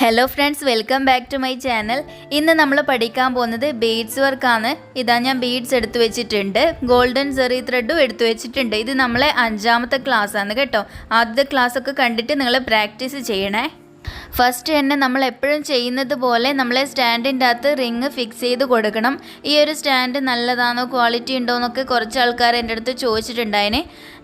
Hello friends welcome back to my channel ഇന്ന് നമ്മൾ പഠിക്കാൻ പോകുന്നത് ബീഡ്സ് വർക്കാണ് ഇതാ ഞാൻ ബീഡ്സ് എടുത്തു വെച്ചിട്ടുണ്ട്. ഗോൾഡൻ സെറി ത്രെഡും എടുത്തു വെച്ചിട്ടുണ്ട്. ഇത് നമ്മളെ അഞ്ചാമത്തെ ക്ലാസ് ആണ് കേട്ടോ. ആദ്യത്തെ ക്ലാസ് ഒക്കെ കണ്ടിട്ട് നിങ്ങൾ പ്രാക്ടീസ് ചെയ്യണേ. ഫസ്റ്റ് തന്നെ നമ്മൾ എപ്പോഴും ചെയ്യുന്നത് പോലെ നമ്മളെ സ്റ്റാൻഡിന്റെ അകത്ത് റിങ് ഫിക്സ് ചെയ്ത് കൊടുക്കണം. ഈ ഒരു സ്റ്റാൻഡ് നല്ലതാണോ ക്വാളിറ്റി ഉണ്ടോ എന്നൊക്കെ കുറച്ച് ആൾക്കാർ എന്റെ അടുത്ത് ചോദിച്ചിട്ടുണ്ടായിനെ.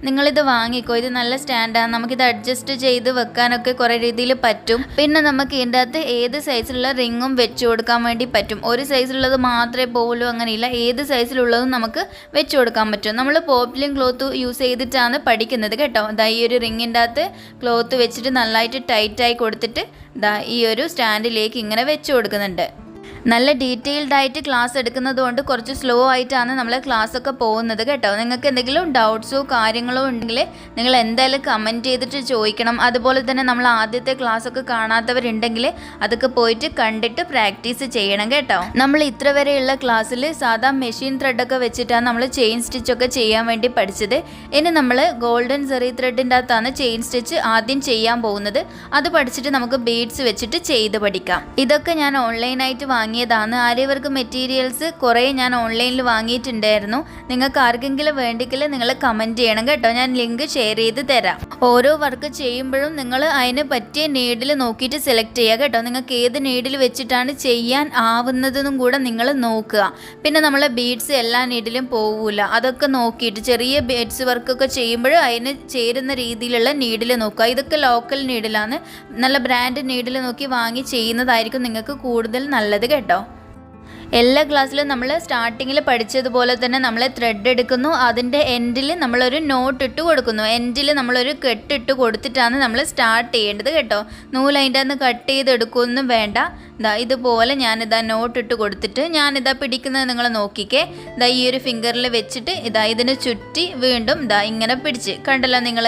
നിങ്ങളിത് വാങ്ങിക്കോ ഇത് നല്ല സ്റ്റാൻഡാണ് നമുക്കിത് അഡ്ജസ്റ്റ് ചെയ്ത് വെക്കാനൊക്കെ കുറേ രീതിയിൽ പറ്റും. പിന്നെ നമുക്ക് ഇതിന്റെ അകത്ത് ഏത് സൈസിലുള്ള റിങ്ങും വെച്ച് കൊടുക്കാൻ വേണ്ടി പറ്റും. ഒരു സൈസിലുള്ളത് മാത്രമേ പോവുള്ളൂ അങ്ങനെയില്ല ഏത് സൈസിലുള്ളതും നമുക്ക് വെച്ച് കൊടുക്കാൻ പറ്റും. നമ്മൾ പോപ്ലിൻ ക്ലോത്ത് യൂസ് ചെയ്തിട്ടാണ് പഠിക്കുന്നത് കേട്ടോ. ഈ ഒരു റിങ്ങിന്റെ അകത്ത് ക്ലോത്ത് വെച്ചിട്ട് നല്ലതായിട്ട് ടൈറ്റായി കൊടുത്തിട്ട് ദാ ഈ ഒരു സ്റ്റാൻഡിലേക്ക് ഇങ്ങനെ വെച്ച് കൊടുക്കുന്നുണ്ട്. നല്ല ഡീറ്റെയിൽഡ് ആയിട്ട് ക്ലാസ് എടുക്കുന്നത് കൊണ്ട് കുറച്ച് സ്ലോ ആയിട്ടാണ് നമ്മൾ ക്ലാസ് ഒക്കെ പോകുന്നത് കേട്ടോ. നിങ്ങൾക്ക് എന്തെങ്കിലും ഡൗട്ട്സോ കാര്യങ്ങളോ ഉണ്ടെങ്കിൽ നിങ്ങൾ എന്തായാലും കമന്റ് ചെയ്തിട്ട് ചോദിക്കണം. അതുപോലെ തന്നെ നമ്മൾ ആദ്യത്തെ ക്ലാസ് ഒക്കെ കാണാത്തവരുണ്ടെങ്കിൽ അതൊക്കെ പോയിട്ട് കണ്ടിട്ട് പ്രാക്ടീസ് ചെയ്യണം കേട്ടോ. നമ്മൾ ഇത്ര വരെയുള്ള ക്ലാസ്സിൽ സാധാ മെഷീൻ ത്രെഡൊക്കെ വെച്ചിട്ടാണ് നമ്മൾ ചെയിൻ സ്റ്റിച്ച് ഒക്കെ ചെയ്യാൻ വേണ്ടി പഠിച്ചത്. ഇനി നമ്മൾ ഗോൾഡൻ സെറി ത്രെഡിന്റെ അകത്താണ് ചെയിൻ സ്റ്റിച്ച് ആദ്യം ചെയ്യാൻ പോകുന്നത്. അത് പഠിച്ചിട്ട് നമുക്ക് ബീഡ്സ് വെച്ചിട്ട് ചെയ്ത് പഠിക്കാം. ഇതൊക്കെ ഞാൻ ഓൺലൈനായിട്ട് വാങ്ങിയതാണ്. ആര്യവർക്ക് മെറ്റീരിയൽസ് കുറേ ഞാൻ ഓൺലൈനിൽ വാങ്ങിയിട്ടുണ്ടായിരുന്നു. നിങ്ങൾക്ക് ആർക്കെങ്കിലും വേണ്ടെങ്കിൽ നിങ്ങൾ കമന്റ് ചെയ്യണം കേട്ടോ. ഞാൻ ലിങ്ക് ഷെയർ ചെയ്ത് തരാം. ഓരോ വർക്ക് ചെയ്യുമ്പോഴും നിങ്ങൾ അതിന് പറ്റിയ നീഡിൽ നോക്കിയിട്ട് സെലക്ട് ചെയ്യുക കേട്ടോ. നിങ്ങൾക്ക് ഏത് നീഡിൽ വെച്ചിട്ടാണ് ചെയ്യാൻ ആവുന്നതെന്നും കൂടെ നിങ്ങൾ നോക്കുക. പിന്നെ നമ്മളെ ബീഡ്സ് എല്ലാ നീഡിലും പോവില്ല അതൊക്കെ നോക്കിയിട്ട് ചെറിയ ബീഡ്സ് വർക്കൊക്കെ ചെയ്യുമ്പോൾ അതിന് ചേരുന്ന രീതിയിലുള്ള നീഡിൽ നോക്കുക. ഇതൊക്കെ ലോക്കൽ നീഡിലാണ് നല്ല ബ്രാൻഡ് നീഡിൽ നോക്കി വാങ്ങി ചെയ്യുന്നതായിരിക്കും നിങ്ങൾക്ക് കൂടുതൽ നല്ലത് കേട്ടോ. എല്ലാ ക്ലാസ്സിലും നമ്മൾ സ്റ്റാർട്ടിങ്ങിൽ പഠിച്ചതുപോലെ തന്നെ നമ്മൾ ത്രെഡ് എടുക്കുന്നു. അതിന്റെ എൻഡിൽ നമ്മളൊരു നോട്ട് ഇട്ട് കൊടുക്കുന്നു. എൻഡിൽ നമ്മളൊരു കെട്ടിട്ട് കൊടുത്തിട്ടാണ് നമ്മൾ സ്റ്റാർട്ട് ചെയ്യേണ്ടത് കേട്ടോ. നൂലതിന്റെ അന്ന് കട്ട് ചെയ്ത് എടുക്കുകയൊന്നും വേണ്ട. ഇതാ ഇതുപോലെ ഞാനിതാ നോട്ട് ഇട്ട് കൊടുത്തിട്ട് ഞാനിതാ പിടിക്കുന്നത് നിങ്ങൾ നോക്കിക്കേ. ദാ ഈ ഒരു ഫിംഗറിൽ വെച്ചിട്ട് ഇതാ ഇതിന് ചുറ്റി വീണ്ടും ദാ ഇങ്ങനെ പിടിച്ച്. കണ്ടല്ലോ നിങ്ങൾ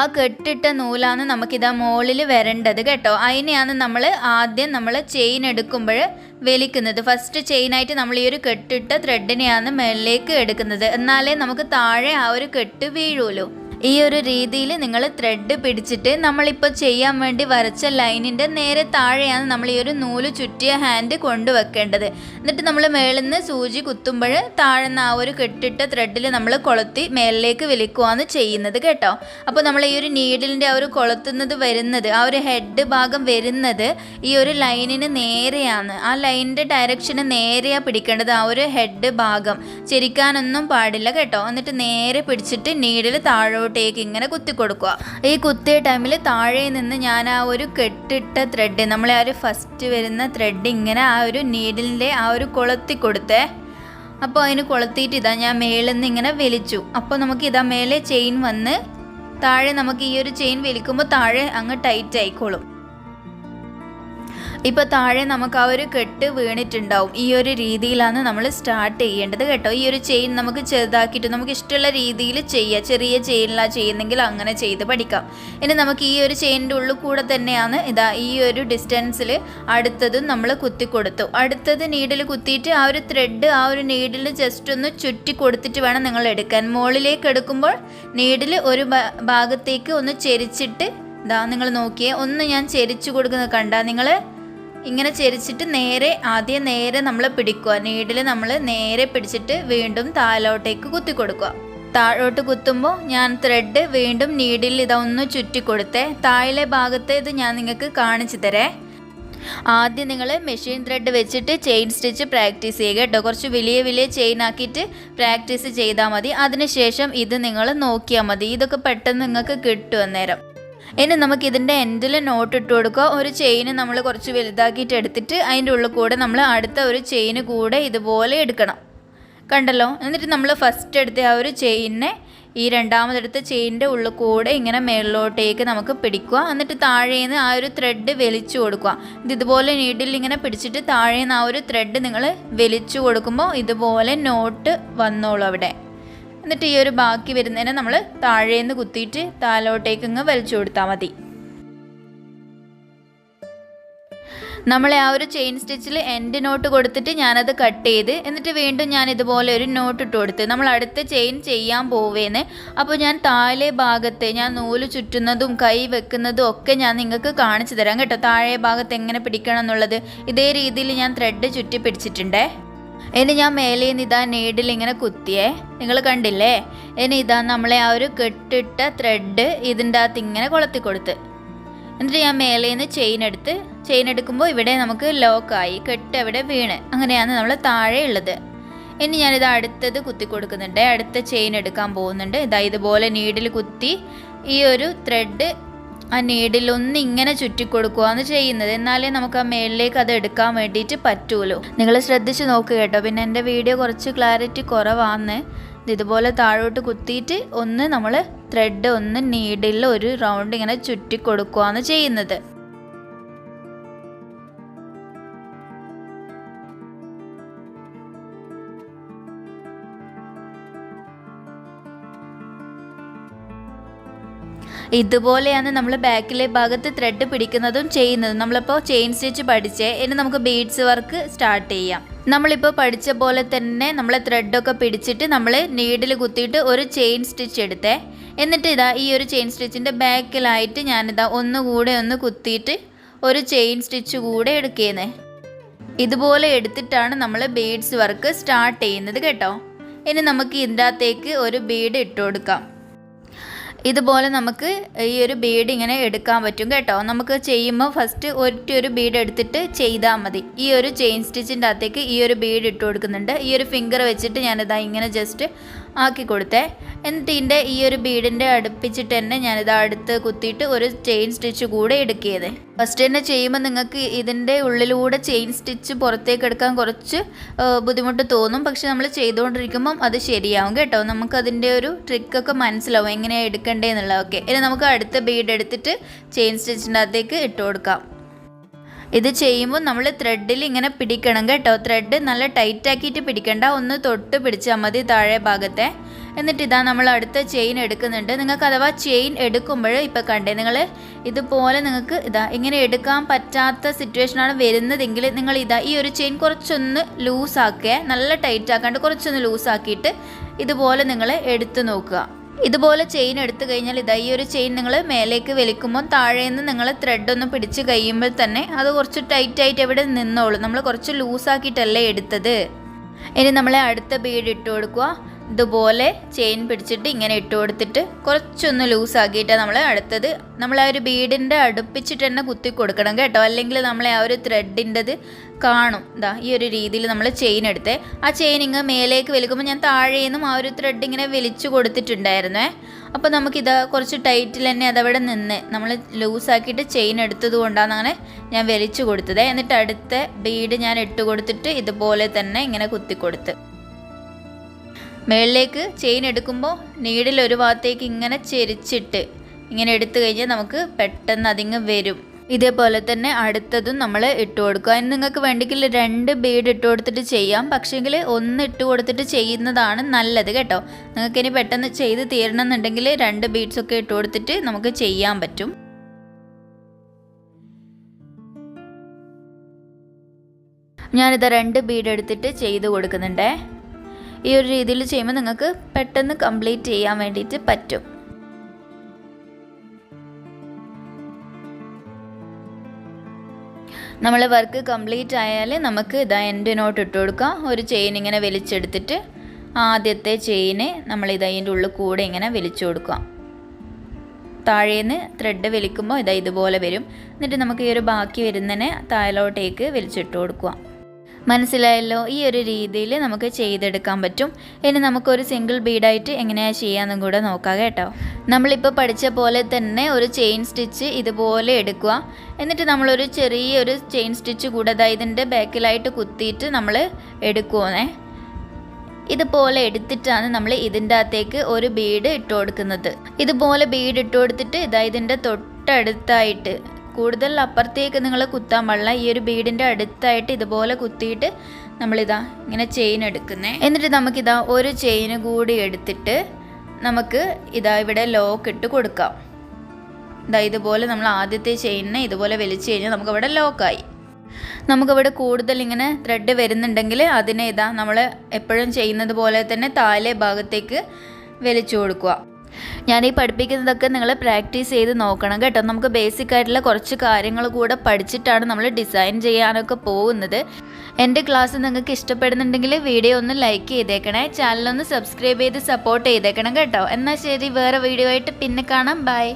ആ കെട്ടിട്ട നൂലാണ് നമുക്കിതാ മുകളിൽ വരേണ്ടത് കേട്ടോ. അതിനെയാണ് നമ്മൾ ആദ്യം നമ്മൾ ചെയിൻ എടുക്കുമ്പോൾ വലിക്കുന്നത്. ഫസ്റ്റ് ചെയിനായിട്ട് നമ്മൾ ഈ ഒരു കെട്ടിട്ട ത്രെഡിനെയാണ് മേളിലേക്ക് എടുക്കുന്നത്. എന്നാലേ നമുക്ക് താഴെ ആ ഒരു കെട്ട് വീഴൂലൂ. ഈ ഒരു രീതിയിൽ നിങ്ങൾ ത്രെഡ് പിടിച്ചിട്ട് നമ്മളിപ്പോൾ ചെയ്യാൻ വേണ്ടി വരച്ച ലൈനിന്റെ നേരെ താഴെയാണ് നമ്മൾ ഈ ഒരു നൂൽ ചുറ്റിയ ഹാൻഡ് കൊണ്ടുവെക്കേണ്ടത്. എന്നിട്ട് നമ്മൾ മേളിൽ നിന്ന് സൂചി കുത്തുമ്പോൾ താഴെ നിന്ന് ആ ഒരു കെട്ടിട്ട ത്രെഡിൽ നമ്മൾ കൊളുത്തി മേലിലേക്ക് വലിക്കുകയാണ് ചെയ്യുന്നത് കേട്ടോ. അപ്പോൾ നമ്മൾ ഈ ഒരു നീഡിലിന്റെ ആ ഒരു കൊളുത്തുന്നത് വരുന്നത് ആ ഒരു ഹെഡ് ഭാഗം വരുന്നത് ഈ ഒരു ലൈനിന് നേരെയാണ്. ആ ലൈനിന്റെ ഡയറക്ഷന് നേരെയാണ് പിടിക്കേണ്ടത് ആ ഒരു ഹെഡ് ഭാഗം. ചിരിക്കാനൊന്നും പാടില്ല കേട്ടോ. എന്നിട്ട് നേരെ പിടിച്ചിട്ട് നീഡിൽ താഴോട്ട് താഴോട്ടേക്ക് ഇങ്ങനെ കുത്തി കൊടുക്കുക. ഈ കുത്തിയ ടൈമിൽ താഴെ നിന്ന് ഞാൻ ആ ഒരു കെട്ടിട്ട ത്രെഡ് നമ്മളെ ആ ഒരു ഫസ്റ്റ് വരുന്ന ത്രെഡ് ഇങ്ങനെ ആ ഒരു നീഡിലിന്റെ ആ ഒരു കൊളുത്തി കൊടുത്തേ. അപ്പോൾ അതിന് കൊളുത്തിയിട്ട് ഇതാ ഞാൻ മേളിൽ നിന്ന് ഇങ്ങനെ വലിച്ചു. അപ്പോൾ നമുക്ക് ഇതാ മേലെ ചെയിൻ വന്ന് താഴെ നമുക്ക് ഈ ഒരു ചെയിൻ വലിക്കുമ്പോൾ താഴെ അങ്ങ് ടൈറ്റ് ആയിക്കോളും. ഇപ്പോൾ താഴെ നമുക്ക് ആ ഒരു കെട്ട് വീണിട്ടുണ്ടാവും. ഈ ഒരു രീതിയിലാണ് നമ്മൾ സ്റ്റാർട്ട് ചെയ്യേണ്ടത് കേട്ടോ. ഈ ഒരു ചെയിൻ നമുക്ക് ചെറുതാക്കിയിട്ട് നമുക്ക് ഇഷ്ടമുള്ള രീതിയിൽ ചെയ്യുക ചെറിയ ചെയിനിലാണ് ചെയ്യുന്നെങ്കിൽ അങ്ങനെ ചെയ്ത് പഠിക്കാം. ഇനി നമുക്ക് ഈ ഒരു ചെയിനിന്റെ ഉള്ളിൽ കൂടെ തന്നെയാണ് ഇതാ ഈ ഒരു ഡിസ്റ്റൻസിൽ അടുത്തതും നമ്മൾ കുത്തി കൊടുത്തു. അടുത്തത് നീഡിൽ കുത്തിയിട്ട് ആ ഒരു ത്രെഡ് ആ ഒരു നീഡിൽ ജസ്റ്റ് ഒന്ന് ചുറ്റി കൊടുത്തിട്ട് വേണം നിങ്ങൾ എടുക്കാൻ. മുകളിലേക്ക് എടുക്കുമ്പോൾ നീഡിൽ ഒരു ഭാഗത്തേക്ക് ഒന്ന് ചെരിച്ചിട്ട് ഇതാ നിങ്ങൾ നോക്കിയേ. ഒന്ന് ഞാൻ ചെരിച്ചു കൊടുക്കുന്നത് കണ്ടാ നിങ്ങൾ ഇങ്ങനെ ചെരിച്ചിട്ട് നേരെ ആദ്യം നേരെ നമ്മൾ പിടിക്കുക. നീഡിൽ നമ്മൾ നേരെ പിടിച്ചിട്ട് വീണ്ടും താഴോട്ടേക്ക് കുത്തി കൊടുക്കുക. താഴോട്ട് കുത്തുമ്പോൾ ഞാൻ ത്രെഡ് വീണ്ടും നീഡിൽ ഇതൊന്ന് ചുറ്റി കൊടുത്തേ. താഴിലെ ഭാഗത്തെ ഇത് ഞാൻ നിങ്ങൾക്ക് കാണിച്ചു തരേ. ആദ്യം നിങ്ങൾ മെഷീൻ ത്രെഡ് വെച്ചിട്ട് ചെയിൻ സ്റ്റിച്ച് പ്രാക്ടീസ് ചെയ്യുക കേട്ടോ. കുറച്ച് വലിയ വലിയ ചെയിൻ ആക്കിയിട്ട് പ്രാക്ടീസ് ചെയ്താൽ മതി. അതിനുശേഷം ഇത് നിങ്ങൾ നോക്കിയാൽ മതി. ഇതൊക്കെ പെട്ടെന്ന് നിങ്ങൾക്ക് കിട്ടും അന്നേരം. ഇനി നമുക്ക് ഇതിന്റെ എൻഡിൽ നോട്ട് ഇട്ട് കൊടുക്കുക. ഒരു ചെയിൻ നമ്മൾ കുറച്ച് വലുതാക്കിയിട്ട് എടുത്തിട്ട് അതിന്റെ ഉള്ളിൽ കൂടെ നമ്മൾ അടുത്ത ഒരു ചെയിന് കൂടെ ഇതുപോലെ എടുക്കണം. കണ്ടല്ലോ? എന്നിട്ട് നമ്മൾ ഫസ്റ്റ് എടുത്ത ആ ഒരു ചെയിനെ ഈ രണ്ടാമതെടുത്ത ചെയിനിന്റെ ഉള്ളിൽ കൂടെ ഇങ്ങനെ മേളിലോട്ടേക്ക് നമുക്ക് പിടിക്കുക. എന്നിട്ട് താഴേന്ന് ആ ഒരു ത്രെഡ് വലിച്ചു കൊടുക്കുക. ഇത് ഇതുപോലെ നീഡിൽ ഇങ്ങനെ പിടിച്ചിട്ട് താഴേന്ന് ആ ഒരു ത്രെഡ് നിങ്ങൾ വലിച്ചു കൊടുക്കുമ്പോൾ ഇതുപോലെ നോട്ട് വന്നോളൂ അവിടെ. എന്നിട്ട് ഈ ഒരു ബാക്കി വരുന്നതിനെ നമ്മൾ താഴേന്ന് കുത്തിയിട്ട് താലോട്ടേക്ക് ഇങ്ങ് വലിച്ചു കൊടുത്താൽ മതി. നമ്മളെ ആ ഒരു ചെയിൻ സ്റ്റിച്ചിൽ എൻഡ് നോട്ട് കൊടുത്തിട്ട് ഞാനത് കട്ട് ചെയ്ത് എന്നിട്ട് വീണ്ടും ഞാൻ ഇതുപോലെ ഒരു നോട്ട് ഇട്ട് കൊടുത്ത് നമ്മൾ അടുത്ത ചെയിൻ ചെയ്യാൻ പോവേന്ന്. അപ്പോൾ ഞാൻ താഴെ ഭാഗത്തെ ഞാൻ നൂൽ ചുറ്റുന്നതും കൈ വെക്കുന്നതും ഒക്കെ ഞാൻ നിങ്ങൾക്ക് കാണിച്ചു തരാം കേട്ടോ. താഴെ ഭാഗത്ത് എങ്ങനെ പിടിക്കണം എന്നുള്ളത്. ഇതേ രീതിയിൽ ഞാൻ ത്രെഡ് ചുറ്റി പിടിച്ചിട്ടുണ്ടേ. ഇനി ഞാൻ മേലെ നിന്ന് ഇതാ നീഡിൽ ഇങ്ങനെ കുത്തിയേ. നിങ്ങൾ കണ്ടില്ലേ? ഇനി ഇതാ നമ്മളെ ആ ഒരു കെട്ടിട്ട ത്രെഡ് ഇതിന്റെ അകത്ത് ഇങ്ങനെ കൊളത്തി കൊടുത്ത്. എന്നിട്ട് ഞാൻ മേലെ നിന്ന് ചെയിൻ എടുത്ത് ചെയിൻ എടുക്കുമ്പോൾ ഇവിടെ നമുക്ക് ലോക്കായി കെട്ട് അവിടെ വീണ്. അങ്ങനെയാണ് നമ്മൾ താഴെ ഉള്ളത്. ഇനി ഞാനിത് അടുത്തത് കുത്തി കൊടുക്കുന്നുണ്ട്. അടുത്ത ചെയിൻ എടുക്കാൻ പോകുന്നുണ്ട്. ഇതാ ഇതുപോലെ നീഡിൽ കുത്തി ഈ ഒരു ത്രെഡ് ആ നീഡിൽ ഇങ്ങനെ ചുറ്റി കൊടുക്കുകയാണ് ചെയ്യുന്നത് എന്നാലേ നമുക്ക് ആ മേളിലേക്ക് അത് എടുക്കാൻ വേണ്ടിയിട്ട് പറ്റുമല്ലോ നിങ്ങൾ ശ്രദ്ധിച്ച് നോക്കുക കേട്ടോ. പിന്നെ എന്റെ വീഡിയോ കുറച്ച് ക്ലാരിറ്റി കുറവാണ് ഇതുപോലെ താഴോട്ട് കുത്തിയിട്ട് ഒന്ന് നമ്മൾ ത്രെഡ് ഒന്ന് നീഡിൽ ഒരു റൗണ്ട് ഇങ്ങനെ ചുറ്റി കൊടുക്കുകയാണ് ചെയ്യുന്നത്. ഇതുപോലെയാണ് നമ്മൾ ബാക്കിലെ ഭാഗത്ത് ത്രെഡ് പിടിക്കുന്നതും ചെയ്യുന്നതും. നമ്മളിപ്പോൾ ചെയിൻ സ്റ്റിച്ച് പഠിച്ചേ. ഇനി നമുക്ക് ബീഡ്സ് വർക്ക് സ്റ്റാർട്ട് ചെയ്യാം. നമ്മളിപ്പോൾ പഠിച്ച പോലെ തന്നെ നമ്മൾ ത്രെഡൊക്കെ പിടിച്ചിട്ട് നമ്മൾ നീഡിൽ കുത്തിയിട്ട് ഒരു ചെയിൻ സ്റ്റിച്ച് എടുത്തേ. എന്നിട്ട് ഇതാ ഈ ഒരു ചെയിൻ സ്റ്റിച്ചിന്റെ ബാക്കിലായിട്ട് ഞാനിതാ ഒന്നുകൂടെ ഒന്ന് കുത്തിയിട്ട് ഒരു ചെയിൻ സ്റ്റിച്ച് കൂടെ എടുക്കുന്നേ. ഇതുപോലെ എടുത്തിട്ടാണ് നമ്മൾ ബീഡ്സ് വർക്ക് സ്റ്റാർട്ട് ചെയ്യുന്നത് കേട്ടോ. ഇനി നമുക്ക് ഇതിന്റെ അകത്തേക്ക് ഒരു ബീഡ് ഇട്ട് കൊടുക്കാം. ഇതുപോലെ നമുക്ക് ഈ ഒരു ബീഡ് ഇങ്ങനെ എടുക്കാൻ പറ്റും കേട്ടോ. നമുക്ക് ചെയ്യുമ്പോൾ ഫസ്റ്റ് ഒറ്റ ബീഡ് എടുത്തിട്ട് ചെയ്താൽ മതി. ഈ ഒരു ചെയിൻ സ്റ്റിച്ചിന്റെ അകത്തേക്ക് ഈ ഒരു ബീഡ് ഇട്ട് കൊടുക്കുന്നുണ്ട്. ഈ ഒരു ഫിംഗർ വെച്ചിട്ട് ഞാനിതാ ഇങ്ങനെ ജസ്റ്റ് ആക്കി കൊടുത്തേ എന്നിട്ട് ഇതിന്റെ ഈ ഒരു ബീഡിന്റെ അടുപ്പിച്ചിട്ട് തന്നെ ഞാനിത് അടുത്ത് കുത്തിയിട്ട് ഒരു ചെയിൻ സ്റ്റിച്ച് കൂടെ എടുക്കിയത് ഫസ്റ്റ് തന്നെ ചെയ്യുമ്പോൾ നിങ്ങൾക്ക് ഇതിന്റെ ഉള്ളിലൂടെ ചെയിൻ സ്റ്റിച്ച് പുറത്തേക്ക് എടുക്കാൻ കുറച്ച് ബുദ്ധിമുട്ട് തോന്നും. പക്ഷെ നമ്മൾ ചെയ്തുകൊണ്ടിരിക്കുമ്പം അത് ശരിയാവും കേട്ടോ. നമുക്ക് അതിന്റെ ഒരു ട്രിക്കൊക്കെ മനസ്സിലാവും എങ്ങനെയാണ് എടുക്കേണ്ടതെന്നുള്ളതൊക്കെ ഇനി നമുക്ക് അടുത്ത ബീഡ് എടുത്തിട്ട് ചെയിൻ സ്റ്റിച്ചിന്റെ അകത്തേക്ക് ഇട്ട് കൊടുക്കാം. ഇത് ചെയ്യുമ്പോൾ നമ്മൾ ത്രെഡിൽ ഇങ്ങനെ പിടിക്കണം കേട്ടോ. ത്രെഡ് നല്ല ടൈറ്റ് ആക്കിയിട്ട് പിടിക്കണ്ട. ഒന്ന് തൊട്ട് പിടിച്ചാൽ മതി താഴെ ഭാഗത്തെ. എന്നിട്ട് ഇതാ നമ്മൾ അടുത്ത ചെയിൻ എടുക്കുന്നുണ്ട്. നിങ്ങൾക്ക് അഥവാ ചെയിൻ എടുക്കുമ്പോൾ ഇപ്പോൾ കണ്ടേ നിങ്ങൾ ഇതുപോലെ നിങ്ങൾക്ക് ഇതാ ഇങ്ങനെ എടുക്കാൻ പറ്റാത്ത സിറ്റുവേഷനാണ് വരുന്നതെങ്കിൽ നിങ്ങൾ ഇതാ ഈ ഒരു ചെയിൻ കുറച്ചൊന്ന് ലൂസാക്കുക നല്ല ടൈറ്റ് ആക്കാണ്ട് കുറച്ചൊന്ന് ലൂസാക്കിയിട്ട് ഇതുപോലെ നിങ്ങൾ എടുത്തു നോക്കുക. ഇതുപോലെ ചെയിൻ എടുത്തു കഴിഞ്ഞാൽ ഇതാ ഈ ഒരു ചെയിൻ നിങ്ങൾ മേലേക്ക് വലിക്കുമ്പോൾ താഴെ നിന്ന് നിങ്ങൾ ത്രെഡ് ഒന്ന് പിടിച്ച് കഴിയുമ്പോൾ തന്നെ അത് കുറച്ച് ടൈറ്റായിട്ട് എവിടെ നിന്നോളും. നമ്മൾ കുറച്ച് ലൂസാക്കിയിട്ടല്ലേ എടുത്തത്. ഇനി നമ്മളെ അടുത്ത ബീഡ് ഇട്ട് കൊടുക്കുക. ഇതുപോലെ ചെയിൻ പിടിച്ചിട്ട് ഇങ്ങനെ ഇട്ട് കൊടുത്തിട്ട് കുറച്ചൊന്ന് ലൂസാക്കിയിട്ട് നമ്മൾ അടുത്തത്. നമ്മൾ ആ ഒരു ബീഡിന്റെ അടുപ്പിച്ചിട്ട് തന്നെ കുത്തി കൊടുക്കണം കേട്ടോ. അല്ലെങ്കിൽ നമ്മളെ ആ ഒരു ത്രെഡിന്റെത് കാണും. ഇതാ ഈ ഒരു രീതിയിൽ നമ്മൾ ചെയിൻ എടുത്തേ. ആ ചെയിൻ ഇങ്ങ് മേലേക്ക് വലിക്കുമ്പോൾ ഞാൻ താഴേന്നും ആ ഒരു ത്രെഡ് ഇങ്ങനെ വലിച്ചു കൊടുത്തിട്ടുണ്ടായിരുന്നേ. അപ്പോൾ നമുക്കിത് കുറച്ച് ടൈറ്റിൽ തന്നെ അതവിടെ നിന്ന് നമ്മൾ ലൂസാക്കിയിട്ട് ചെയിൻ എടുത്തത് കൊണ്ടാണ് അങ്ങനെ ഞാൻ വലിച്ചു കൊടുത്തത്. എന്നിട്ട് അടുത്ത ബീഡ് ഞാൻ ഇട്ട് കൊടുത്തിട്ട് ഇതുപോലെ തന്നെ ഇങ്ങനെ കുത്തി കൊടുത്ത്. മേളിലേക്ക് ചെയിൻ എടുക്കുമ്പോൾ നീഡിൽ ഒരു ഭാഗത്തേക്ക് ഇങ്ങനെ ചെരിച്ചിട്ട് ഇങ്ങനെ എടുത്തു കഴിഞ്ഞാൽ നമുക്ക് പെട്ടെന്ന് അതിങ്ങ് വരും. ഇതേപോലെ തന്നെ അടുത്തതും നമ്മൾ ഇട്ട് കൊടുക്കുക. അതിന് നിങ്ങൾക്ക് വേണ്ടെങ്കിൽ രണ്ട് ബീഡ് ഇട്ട് കൊടുത്തിട്ട് ചെയ്യാം. പക്ഷേങ്കിൽ ഒന്ന് ഇട്ട് കൊടുത്തിട്ട് ചെയ്യുന്നതാണ് നല്ലത് കേട്ടോ. നിങ്ങൾക്ക് ഇനി പെട്ടെന്ന് ചെയ്ത് തീരണം എന്നുണ്ടെങ്കിൽ രണ്ട് ബീഡ്സ് ഒക്കെ ഇട്ട് കൊടുത്തിട്ട് നമുക്ക് ചെയ്യാൻ പറ്റും. ഞാനിത് രണ്ട് ബീഡ് എടുത്തിട്ട് ചെയ്ത് കൊടുക്കുന്നുണ്ടേ. ഈ ഒരു രീതിയിൽ ചെയ്യുമ്പോൾ നിങ്ങൾക്ക് പെട്ടെന്ന് കംപ്ലീറ്റ് ചെയ്യാൻ വേണ്ടിയിട്ട് പറ്റും. നമ്മൾ വർക്ക് കംപ്ലീറ്റ് ആയാൽ നമുക്ക് ഇതാ എന്റെ നോട്ട് ഇട്ട് കൊടുക്കാം. ഒരു ചെയിൻ ഇങ്ങനെ വലിച്ചെടുത്തിട്ട് ആദ്യത്തെ ചെയിന് നമ്മൾ ഇതാ അതിന്റെ ഉള്ളിൽ കൂടെ ഇങ്ങനെ വലിച്ചു കൊടുക്കാം. താഴേന്ന് ത്രെഡ് വലിക്കുമ്പോൾ ഇതാ ഇതുപോലെ വരും. എന്നിട്ട് നമുക്ക് ഈ ഒരു ബാക്കി വരുന്നതിനെ താഴോട്ടേക്ക് വലിച്ചിട്ട് കൊടുക്കുക മനസ്സിലായല്ലോ? ഈ ഒരു രീതിയിൽ നമുക്ക് ചെയ്തെടുക്കാൻ പറ്റും. ഇനി നമുക്കൊരു സിംഗിൾ ബീഡായിട്ട് എങ്ങനെയാണ് ചെയ്യാമെന്നും കൂടെ നോക്കാം കേട്ടോ. നമ്മളിപ്പോൾ പഠിച്ച പോലെ തന്നെ ഒരു ചെയിൻ സ്റ്റിച്ച് ഇതുപോലെ എടുക്കുക. എന്നിട്ട് നമ്മളൊരു ചെറിയൊരു ചെയിൻ സ്റ്റിച്ച് കൂടെ ഇതിന്റെ ബാക്കിലായിട്ട് കുത്തിയിട്ട് നമ്മൾ എടുക്കുവേ ഇതുപോലെ എടുത്തിട്ടാണ് നമ്മൾ ഇതിന്റെ അകത്തേക്ക് ഒരു ബീഡ് ഇട്ട് കൊടുക്കുന്നത്. ഇതുപോലെ ബീഡ് ഇട്ട് കൊടുത്തിട്ട് തൊട്ടടുത്തായിട്ട് കൂടുതൽ അപ്പുറത്തേക്ക് നിങ്ങൾ കുത്താൻ പാടില്ല. ഈ ഒരു ബീഡിന്റെ അടുത്തായിട്ട് ഇതുപോലെ കുത്തിയിട്ട് നമ്മളിതാ ഇങ്ങനെ ചെയിൻ എടുക്കുന്നേ. എന്നിട്ട് നമുക്കിതാ ഒരു ചെയിന് കൂടി എടുത്തിട്ട് നമുക്ക് ഇതാ ഇവിടെ ലോക്ക് ഇട്ട് കൊടുക്കാം. ഇതാ ഇതുപോലെ നമ്മൾ ആദ്യത്തെ ചെയിനിനെ ഇതുപോലെ വലിച്ചു കഴിഞ്ഞാൽ നമുക്കവിടെ ലോക്കായി നമുക്കിവിടെ കൂടുതൽ ഇങ്ങനെ ത്രെഡ് വരുന്നുണ്ടെങ്കിൽ അതിനെ ഇതാ നമ്മൾ എപ്പോഴും ചെയ്യുന്നത് പോലെ തന്നെ താഴെ ഭാഗത്തേക്ക് വലിച്ചു കൊടുക്കുക. ഞാൻ ഈ പഠിപ്പിക്കുന്നതൊക്കെ നിങ്ങൾ പ്രാക്ടീസ് ചെയ്ത് നോക്കണം കേട്ടോ. നമുക്ക് ബേസിക് ആയിട്ടുള്ള കുറച്ച് കാര്യങ്ങൾ കൂടെ പഠിച്ചിട്ടാണ് നമ്മൾ ഡിസൈൻ ചെയ്യാനൊക്കെ പോകുന്നത്. എന്റെ ക്ലാസ് നിങ്ങൾക്ക് ഇഷ്ടപ്പെടുന്നുണ്ടെങ്കിൽ വീഡിയോ ഒന്ന് ലൈക്ക് ചെയ്തേക്കണേ. ചാനലൊന്ന് സബ്സ്ക്രൈബ് ചെയ്ത് സപ്പോർട്ട് ചെയ്തേക്കണം കേട്ടോ. എന്നാൽ ശരി വേറെ വീഡിയോ ആയിട്ട് പിന്നെ കാണാം. ബൈ